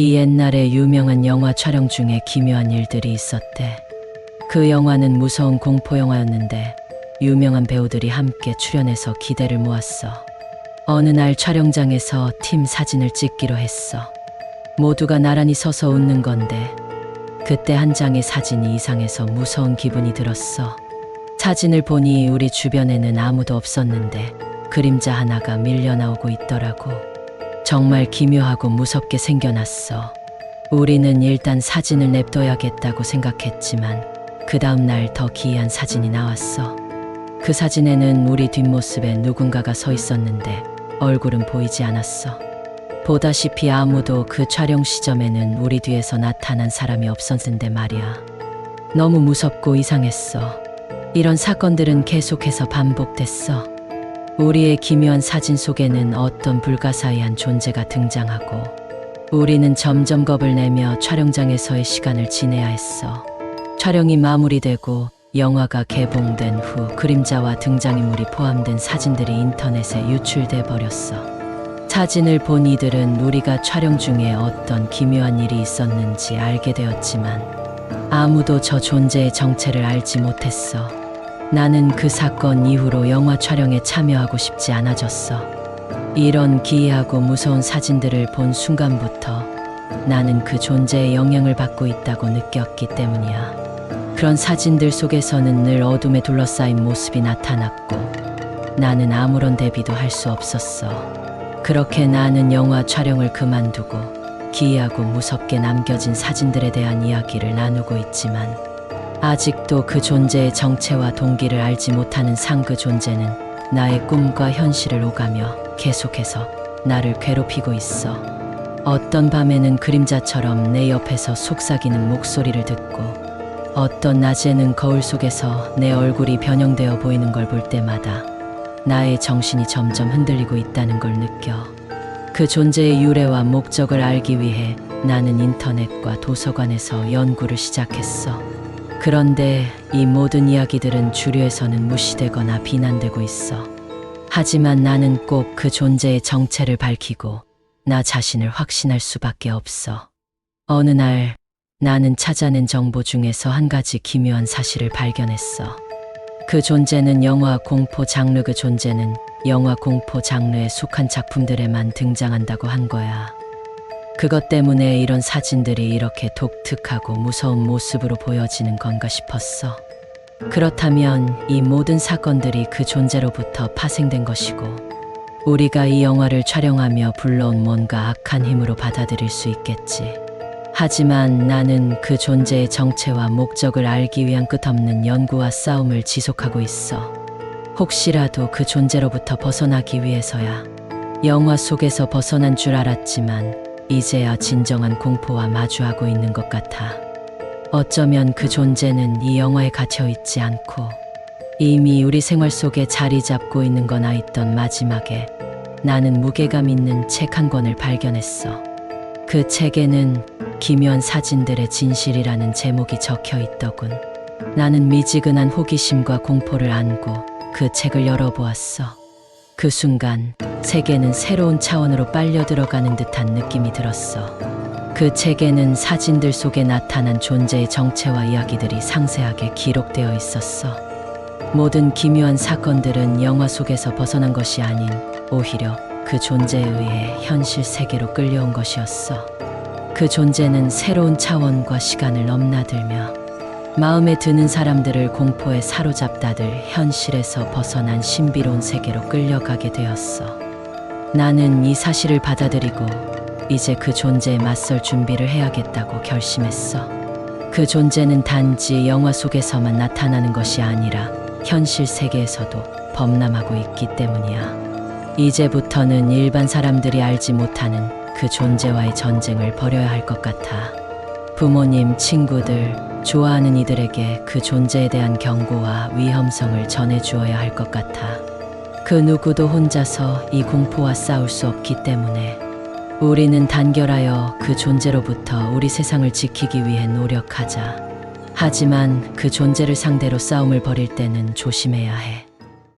이 옛날에 유명한 영화 촬영 중에 기묘한 일들이 있었대. 그 영화는 무서운 공포 영화였는데 유명한 배우들이 함께 출연해서 기대를 모았어. 어느 날 촬영장에서 팀 사진을 찍기로 했어. 모두가 나란히 서서 웃는 건데 그때 한 장의 사진이 이상해서 무서운 기분이 들었어. 사진을 보니 우리 주변에는 아무도 없었는데 그림자 하나가 밀려 나오고 있더라고. 정말 기묘하고 무섭게 생겨났어. 우리는 일단 사진을 냅둬야겠다고 생각했지만 그 다음 날 더 기이한 사진이 나왔어. 그 사진에는 우리 뒷모습에 누군가가 서 있었는데 얼굴은 보이지 않았어. 보다시피 아무도 그 촬영 시점에는 우리 뒤에서 나타난 사람이 없었는데 말이야. 너무 무섭고 이상했어. 이런 사건들은 계속해서 반복됐어. 우리의 기묘한 사진 속에는 어떤 불가사의한 존재가 등장하고 우리는 점점 겁을 내며 촬영장에서의 시간을 지내야 했어. 촬영이 마무리되고 영화가 개봉된 후 그림자와 등장인물이 포함된 사진들이 인터넷에 유출돼 버렸어. 사진을 본 이들은 우리가 촬영 중에 어떤 기묘한 일이 있었는지 알게 되었지만 아무도 저 존재의 정체를 알지 못했어. 나는 그 사건 이후로 영화 촬영에 참여하고 싶지 않아졌어. 이런 기이하고 무서운 사진들을 본 순간부터 나는 그 존재의 영향을 받고 있다고 느꼈기 때문이야. 그런 사진들 속에서는 늘 어둠에 둘러싸인 모습이 나타났고 나는 아무런 대비도 할 수 없었어. 그렇게 나는 영화 촬영을 그만두고 기이하고 무섭게 남겨진 사진들에 대한 이야기를 나누고 있지만 아직도 그 존재의 정체와 동기를 알지 못하는 상그 존재는 나의 꿈과 현실을 오가며 계속해서 나를 괴롭히고 있어. 어떤 밤에는 그림자처럼 내 옆에서 속삭이는 목소리를 듣고 어떤 낮에는 거울 속에서 내 얼굴이 변형되어 보이는 걸 볼 때마다 나의 정신이 점점 흔들리고 있다는 걸 느껴. 그 존재의 유래와 목적을 알기 위해 나는 인터넷과 도서관에서 연구를 시작했어. 그런데 이 모든 이야기들은 주류에서는 무시되거나 비난되고 있어. 하지만 나는 꼭 그 존재의 정체를 밝히고 나 자신을 확신할 수밖에 없어. 어느 날 나는 찾아낸 정보 중에서 한 가지 기묘한 사실을 발견했어. 그 존재는 영화 공포 장르 그 존재는 영화 공포 장르에 속한 작품들에만 등장한다고 한 거야. 그것 때문에 이런 사진들이 이렇게 독특하고 무서운 모습으로 보여지는 건가 싶었어. 그렇다면 이 모든 사건들이 그 존재로부터 파생된 것이고, 우리가 이 영화를 촬영하며 불러온 뭔가 악한 힘으로 받아들일 수 있겠지. 하지만 나는 그 존재의 정체와 목적을 알기 위한 끝없는 연구와 싸움을 지속하고 있어. 혹시라도 그 존재로부터 벗어나기 위해서야. 영화 속에서 벗어난 줄 알았지만 이제야 진정한 공포와 마주하고 있는 것 같아. 어쩌면 그 존재는 이 영화에 갇혀 있지 않고 이미 우리 생활 속에 자리 잡고 있는 거나 있던 마지막에 나는 무게감 있는 책 한 권을 발견했어. 그 책에는 기묘한 사진들의 진실이라는 제목이 적혀 있더군. 나는 미지근한 호기심과 공포를 안고 그 책을 열어보았어. 그 순간 세계는 새로운 차원으로 빨려 들어가는 듯한 느낌이 들었어. 그 책에는 사진들 속에 나타난 존재의 정체와 이야기들이 상세하게 기록되어 있었어. 모든 기묘한 사건들은 영화 속에서 벗어난 것이 아닌 오히려 그 존재에 의해 현실 세계로 끌려온 것이었어. 그 존재는 새로운 차원과 시간을 넘나들며 마음에 드는 사람들을 공포에 사로잡다들 현실에서 벗어난 신비로운 세계로 끌려가게 되었어. 나는 이 사실을 받아들이고 이제 그 존재에 맞설 준비를 해야겠다고 결심했어. 그 존재는 단지 영화 속에서만 나타나는 것이 아니라 현실 세계에서도 범람하고 있기 때문이야. 이제부터는 일반 사람들이 알지 못하는 그 존재와의 전쟁을 벌여야 할 것 같아. 부모님, 친구들, 좋아하는 이들에게 그 존재에 대한 경고와 위험성을 전해주어야 할 것 같아. 그 누구도 혼자서 이 공포와 싸울 수 없기 때문에 우리는 단결하여 그 존재로부터 우리 세상을 지키기 위해 노력하자. 하지만 그 존재를 상대로 싸움을 벌일 때는 조심해야 해.